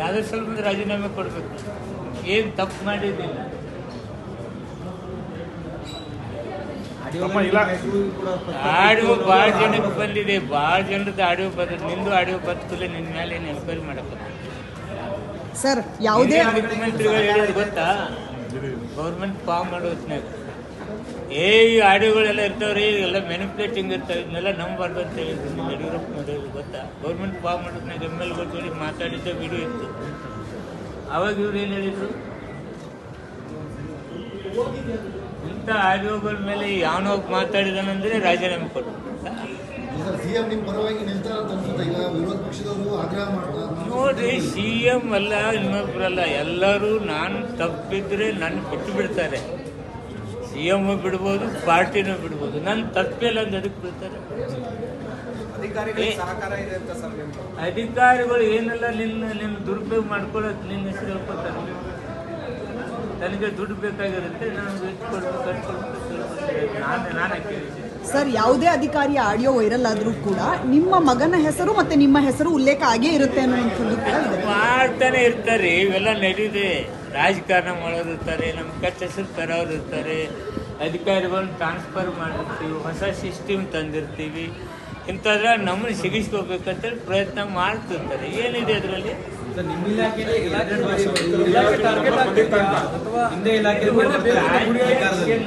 ಯಾವುದೇ ಸ್ವಲ್ಪ ರಾಜೀನಾಮೆ ಕೊಡಬೇಕು. ಏನು ತಪ್ಪು ಮಾಡಿದ್ದಿಲ್ಲ ಆಡಿಯೋ ಭಾಳ ಜನಕ್ಕೆ ಬಂದಿದೆ ಭಾಳ ಜನರದ್ದು ಆಡಿಯೋ ಬಂದ ನಿಂದು ಆಡಿಯೋ ಬಂತಲೇ ನಿನ್ನ ಮೇಲೆ ಏನು ಎನ್ಕ್ವೈರಿ ಮಾಡಬೇಕು ಸರ್ ಯಾವುದೇ ಮುಖ್ಯಮಂತ್ರಿಗಳು ಹೇಳೋದು ಗೊತ್ತಾ? ಗೌರ್ಮೆಂಟ್ ಫಾರ್ಮ್ ಮಾಡೋ ಹೊತ್ನ್ಯಾಗ ಏ ಈ ಆಡಿಯೋಗಳೆಲ್ಲ ಇರ್ತಾವ್ರಿ ಎಲ್ಲ ಮ್ಯಾನಿಪುಲೇಟಿಂಗ್ ಇರ್ತಾವೆ ಇದನ್ನೆಲ್ಲ ನಂಬಾರ್ದು ಅಂತ ಹೇಳಿದ್ರು ಯಡಿಯೂರಪ್ಪ ನೋಡೋದು ಗೊತ್ತಾ? ಗೌರ್ಮೆಂಟ್ ಫಾರ್ಮ್ ಮಾಡಿದ್ರೆ ಎಂ ಎಲ್ ಜೋಡಿ ಮಾತಾಡಿದ್ದ ವಿಡಿಯೋ ಇತ್ತು. ಅವಾಗ ಇವ್ರು ಏನು ಹೇಳಿದ್ರು? ಇಂಥ ಆಡಿಯೋಗಳ ಮೇಲೆ ಯಾವನೋ ಮಾತಾಡಿದಾನಂದ್ರೆ ರಾಜೀನಾಮೆ ಕೊಟ್ಟು ಸಿಎಂ ನಿಮ್ ಪರವಾಗಿ ನಿಲ್ತಾರ ಅಂತ ಅನ್ಸುತ್ತೆ. ವಿರೋಧ ಪಕ್ಷದವರು ಆಗ್ರಹ ಮಾಡ್ತಾರೆ. ನೋಡ್ರಿ ಸಿ ಎಂ ಅಲ್ಲ ಇನ್ನೊಬ್ರಲ್ಲ. ಎಲ್ಲರೂ ನಾನು ತಪ್ಪಿದ್ರೆ ನನ್ನ ಬಿಟ್ಟು ಬಿಡ್ತಾರೆ ಸಿ ಎಂ ಬಿಡ್ಬೋದು ಪಾರ್ಟಿನೂ ಬಿಡ್ಬೋದು. ನನ್ನ ತಪ್ಪೆಲ್ಲ ಅಂತ ಅದಕ್ಕೆ ಬಿಡ್ತಾರೆ. ನಿಮ್ಮ ಅಧಿಕಾರಿಗಳು ಏನೆಲ್ಲ ನಿನ್ನ ನಿನ್ನ ದುರುಪಯೋಗ ಮಾಡ್ಕೊಳ್ಳೋದು ನಿನ್ನ ಹೆಸರು ಹೇಳ್ಕೊತಾರೆ ನನಗೆ ದುಡ್ಡು ಬೇಕಾಗಿರುತ್ತೆ ನಾನು ನಾನು ನಾನು ಕೇಳಿದ್ದೆ ಸರ್ ಯಾವುದೇ ಅಧಿಕಾರಿಯ ಆಡಿಯೋ ವೈರಲ್ ಆದರೂ ಕೂಡ ನಿಮ್ಮ ಮಗನ ಹೆಸರು ಮತ್ತೆ ನಿಮ್ಮ ಹೆಸರು ಉಲ್ಲೇಖ ಆಗೇ ಇರುತ್ತೆ ಅನ್ನೋ ಕೂಡ ಮಾಡ್ತಾನೆ ಇರ್ತಾರೆ ಇವೆಲ್ಲ ನಡೀದೆ. ರಾಜಕಾರಣ ಮಾಡೋರು ಇರ್ತಾರೆ ನಮ್ಮ ಕಚ್ಚ ಹೆಸರು ತರೋರು ಇರ್ತಾರೆ ಅಧಿಕಾರಿಗಳನ್ನ ಟ್ರಾನ್ಸ್ಫರ್ ಮಾಡಿರ್ತೀವಿ ಹೊಸ ಸಿಸ್ಟಮ್ ತಂದಿರ್ತೀವಿ ಇಂಥದ್ರ ನಮ್ಮನ್ನು ಸಿಗಿಸ್ಕೋಬೇಕಂತೇಳಿ ಪ್ರಯತ್ನ ಮಾಡ್ತಿರ್ತಾರೆ ಏನಿದೆ ಅದರಲ್ಲಿ?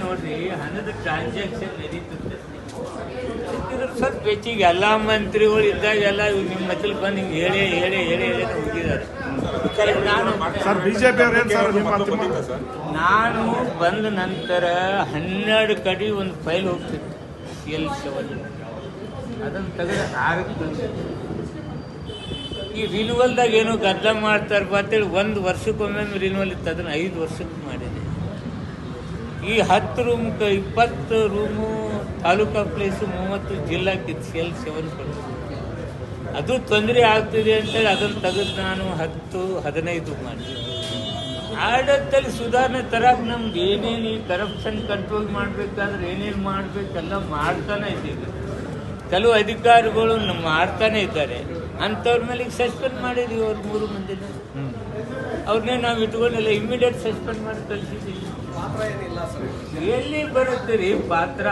ನೋಡ್ರಿ ಹಣದ ಟ್ರಾನ್ಸಾಕ್ಷನ್ ನಡೀತಿರ್ತದೆ ಸ್ವಲ್ಪ ಹೆಚ್ಚಿಗೆ ಎಲ್ಲ ಮಂತ್ರಿಗಳು ಇದ್ದಾಗೆಲ್ಲ ನಿಮ್ಮ ಮತ್ತಲ್ಲಿ ಬಂದು ಹಿಂಗೆ ಹೇಳಿ ಹೇಳಿ ಹೇಳಿ ಹೇಳಿ ಹೋಗಿದ್ದಾರೆ. ಸರ್, ಬಿಜೆಪಿ ನಾನು ಬಂದ ನಂತರ ಹನ್ನೆರಡು ಕಡೆ ಒಂದು ಫೈಲ್ ಹೋಗ್ತಿತ್ತು. ಎಲ್ ಅದನ್ನು ತೆಗೆದು ಈ ರಿನ್ಯೂವಲ್ದಾಗ ಏನೋ ಗದ್ದ ಮಾಡ್ತಾರೆ ಅಂತೇಳಿ ಒಂದು ವರ್ಷಕ್ಕೊಮ್ಮೆ ರಿನ್ಯೂವಲ್ ಇತ್ತು. ಅದನ್ನು ಐದು ವರ್ಷಕ್ಕೆ ಮಾಡಿದೆ. ಈ ಹತ್ತು ರೂಮ್ ಇಪ್ಪತ್ತು ರೂಮು ತಾಲೂಕಾ ಪ್ಲೇಸು ಮೂವತ್ತು ಜಿಲ್ಲಾಕ್ಕಿತ್ತು ಸಿ ಎಲ್ ಸೆವೆನ್ ಅದು ತೊಂದರೆ ಆಗ್ತಿದೆ ಅಂತೇಳಿ ಅದನ್ನು ತೆಗೆದು ನಾನು ಹತ್ತು, ಹದಿನೈದು ಮಾಡಿದೆ. ಆಡತ್ತಲ್ಲಿ ಸುಧಾರಣೆ ತರಕ್ಕೆ ನಮ್ಗೆ ಏನೇನು ಈ ಕರಪ್ಷನ್ ಕಂಟ್ರೋಲ್ ಮಾಡಬೇಕಾದ್ರೆ ಏನೇನು ಮಾಡಬೇಕೆಲ್ಲ ಮಾಡ್ತಾನೆ ಇದ್ದೀವಿ. ಕೆಲವು ಅಧಿಕಾರಿಗಳು ಮಾಡ್ತಾನೆ ಇದ್ದಾರೆ. ಅಂಥವ್ರ ಮೇಲೆ ಸಸ್ಪೆಂಡ್ ಮಾಡಿದೀವಿ ಅವ್ರ ಮೂರು ಮಂದಿನ. ಅವ್ರನ್ನೇ ನಾವು ಇಟ್ಕೊಂಡಿಲ್ಲ ಇಮ್ಮಿಡಿಯೇಟ್ ಸಸ್ಪೆಂಡ್ ಮಾಡಿ ಸರ್ ಎಲ್ಲಿ ಬರುತ್ತೆ ರೀ ಪಾತ್ರ?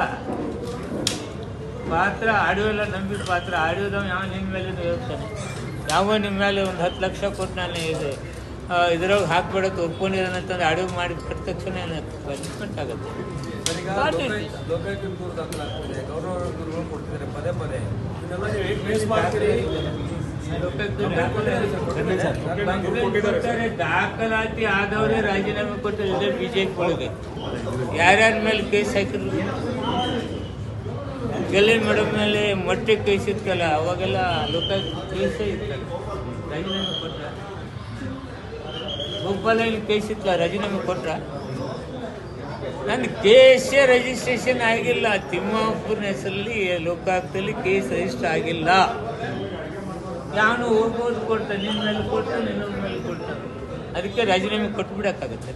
ಪಾತ್ರ ಆಡಿಯೋ ಎಲ್ಲ ನಂಬಿದ ಪಾತ್ರ. ಆಡಿಯೋದವ ಯಾವ ನಿಮ್ಮ ಮೇಲೆ ಹೇಳ್ತಾನೆ ಯಾವ ನಿಮ್ಮ ಮೇಲೆ ಒಂದು ಹತ್ತು ಲಕ್ಷ ಕೊಟ್ಟು ನಾನು ಇದು ಇದ್ರಾಗ ಹಾಕ್ಬಿಡಕ್ಕೆ ಒಪ್ಕೊಂಡಿರೋನಂತಂದ್ರೆ ಆಡಿಯೋ ಮಾಡಿ ಕೊಟ್ಟ ತಕ್ಷಣ ಪನಿಷ್ಮೆಂಟ್ ಆಗುತ್ತೆ. ಪದೇ ಪದೇ. ದಾಖಲಾತಿ ಆದವರೇ ರಾಜೀನಾಮೆ ಕೊಟ್ಟಿದ್ದಾರೆ ಬಿಜೆಪಿ ಒಳಗೆ. ಯಾರ್ಯಾರ ಮೇಲೆ ಕೇಸ್ ಹಾಕಿದ್ರು? ಗೆಲೆ ಮೇಡಮ್ ಮೇಲೆ ಮೊಟ್ಟೆ ಕೈಸಿತ್ತಲ್ಲ ಅವಾಗೆಲ್ಲ ಲೋಕಲ್ ಕೇಸೇ ಇತ್ತಲ್ಲ. ರಾಜೀನಾಮೆ ಕೊಟ್ರ? ಗೋಪಾಲಯ್ಯ ಕೇಸ್ ಇತ್ತಲ್ಲ ರಾಜೀನಾಮೆ ಕೊಟ್ರ? ನನ್ನ ಕೇಸೇ ರಿಜಿಸ್ಟ್ರೇಷನ್ ಆಗಿಲ್ಲ. ತಿಮ್ಮಾಪುರ ಹೆಸರಲ್ಲಿ ಲೋಕಾಯುಕ್ತದಲ್ಲಿ ಕೇಸ್ ರಿಜಿಸ್ಟರ್ ಆಗಿಲ್ಲ. ನಾನು ಹೋಗ್ಬೋದು ಕೊಟ್ಟ ನಿಮ್ಮ ಮೇಲೆ ಕೊಟ್ಟ ನಿನ್ನ ಮೇಲೆ ಕೊಟ್ಟ ಅದಕ್ಕೆ ರಾಜೀನಾಮೆ ಕೊಟ್ಬಿಡಕ್ಕಾಗತ್ತೆ.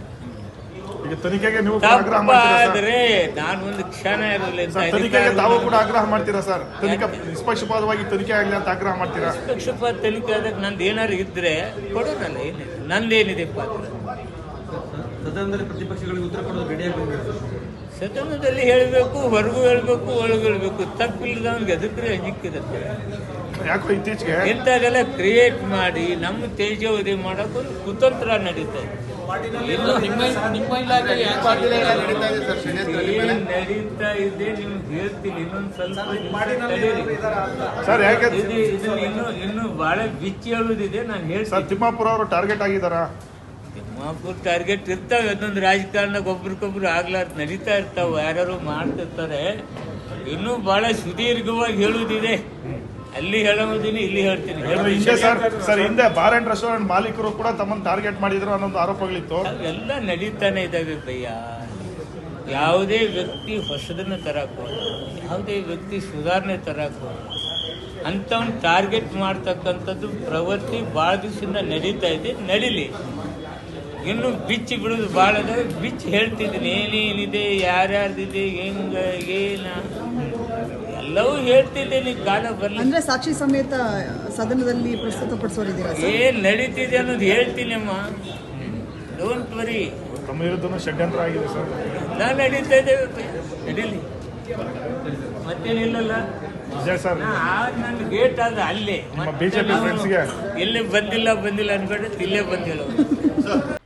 ಈಗ ತನಿಖೆಗೆ ನೀವು ಕೂಡ ಆಗ್ರಹ ಮಾಡ್ತೀರಾ ತಪ್ಪಾದ್ರೆ ನಾನು ಒಂದು ಕ್ಷಣ ಇರಲಿಲ್ಲ ಅಂತ ಸರ್ ತನಿಖೆಗೆ ತಾವು ಕೂಡ ಆಗ್ರಹ ಮಾಡ್ತೀರಾ ಸರ್? ತನಿಖೆ ನಿಷ್ಪಕ್ಷಪಾತವಾಗಿ ತನಿಖೆ ಆಗಲಿ ಅಂತ ಆಗ್ರಹ ಮಾಡ್ತೀರಾ? ನಿಷ್ಪಕ್ಷಪಾತ ತನಿಖೆ ಆದಾಗ ನಂದು ಏನಾದ್ರು ಇದ್ರೆ ಕೊಡೋಣಲ್ಲ ಏನಿದೆ. ನಂದೇನಿದೆ ಪಾತ್ರ. ಸದನದಲ್ಲಿ ಪ್ರತಿಪಕ್ಷಗಳಿಗೆ ಉತ್ತರ ಕೊಡೋದು ರೆಡಿಯಾಗಿ ಬಂದಿದೆ ಸದನದಲ್ಲಿ ಹೇಳಬೇಕು ಹೊರಗೂ ಹೇಳಬೇಕು ಒಳಗೂ ಹೇಳಬೇಕು ತಪ್ಪಿಲ್ಲದವನಿಗೆ ಅದಕ್ಕೆ ಸಿಕ್ಕಿರುತ್ತೆ ಯಾಕೋ ಇತ್ತೀಚೆಗೆ ಇಂಥದ್ದೆಲ್ಲ ಕ್ರಿಯೇಟ್ ಮಾಡಿ ನಮ್ಮ ತೇಜೋವಧಿ ಮಾಡೋಕ್ಕೊಂದು ಒಂದು ಕುತಂತ್ರ ನಡೀತಾ ಇದೆ. ನಡೀತಾ ಇದೆ? ನಿಮ್ಗೆ ಹೇಳ್ತೀನಿ ಇನ್ನೊಂದು ಸ್ವಲ್ಪ ಇನ್ನು ಇನ್ನು ಬಹಳ ಬಿಚ್ಚಿ ಹೇಳುವುದಿದೆ ನಾನು ಸರ್ ಹೇಳ್ತೀನಿ ತಿಮ್ಮಾಪುರ ಅವರು ಟಾರ್ಗೆಟ್ ಆಗಿದ್ದಾರಾ ತಿಮ್ಮಾಪುರ್ ಟಾರ್ಗೆಟ್ ಇರ್ತಾವೆ ಅದೊಂದು ರಾಜಕಾರಣಕ್ಕೆ ಒಬ್ರಿಗೊಬ್ರು ಆಗ್ಲಾರ್ದು ನಡೀತಾ ಇರ್ತಾವೆ ಯಾರು ಮಾಡ್ತಿರ್ತಾರೆ. ಇನ್ನೂ ಬಹಳ ಸುದೀರ್ಘವಾಗಿ ಹೇಳುವುದಿದೆ. ಅಲ್ಲಿ ಹೇಳೋದಿನಿ ಇಲ್ಲಿ ಹೇಳ್ತೀನಿ. ಹಿಂದೆ ಸರ್ ಸರ್ ಹಿಂದೆ ಬಾರ್ ಅಂಡ್ ರೆಸ್ಟೋರೆಂಟ್ ಮಾಲೀಕರು ಕೂಡ ತಮ್ಮನ್ನು ಟಾರ್ಗೆಟ್ ಮಾಡಿದ್ರು ಅನ್ನೋದು ಆರೋಪಗಳಿತ್ತು. ಎಲ್ಲ ನಡೀತಾನೆ ಇದ್ದಾವೆ ಭಯ್ಯ. ಯಾವುದೇ ವ್ಯಕ್ತಿ ಹೊಸದನ್ನ ತರಕ್ಕೆ ಯಾವುದೇ ವ್ಯಕ್ತಿ ಸುಧಾರಣೆ ತರಕ್ಕೆ ಅಂಥವ್ನ ಟಾರ್ಗೆಟ್ ಮಾಡ್ತಕ್ಕಂಥದ್ದು ಪ್ರವೃತ್ತಿ ಭಾಳ ದಿವಸದಿಂದ ನಡೀತಾ ಇದೆ ನಡೀಲಿ. ಇನ್ನು ಬಿಚ್ಚಿ ಬಿಡುದು ಭಾಳ ಅದ. ಬಿಚ್ಚಿ ಹೇಳ್ತಿದ್ದೀನಿ ಏನೇನಿದೆ ಯಾರ್ಯಾರ್ದಿದೆ ಹೆಂಗ ಏನ? ಎಲ್ಲವೂ ಎಲ್ಲವೂ ಹೇಳ್ತಿದ್ದೀನಿ ಕಾಲ ಬರಲಿ. ಅಂದ್ರೆ ಸಾಕ್ಷಿ ಸಮೇತ ಸದನದಲ್ಲಿ ಪ್ರಸ್ತುತ ಪಡಿಸೋರಿದ್ದೀರಾ ಏನ್ ನಡೀತಿದೆ ಅನ್ನೋದು ಹೇಳ್ತೀನಮ್ಮ ಡೋಂಟ್ ವರಿ ತಮ್ಮ ವಿರುದ್ಧ ಷಡ್ಯಂತ್ರ ಆಗಿದೆ ಸರ್. ನಾನು ನಡೀತಾ ಇದ್ದೇವೆ. ನಡೀಲಿ. ಮತ್ತೇನಿಲ್ಲಲ್ಲ ನನ್ನ ಗೇಟ್ ಆದ ಅಲ್ಲೇ? ಎಲ್ಲಿ ಬಂದಿಲ್ಲ ಬಂದಿಲ್ಲ ಅನ್ಕೊಂಡು ಇಲ್ಲೇ ಬಂದಿಲ್ಲ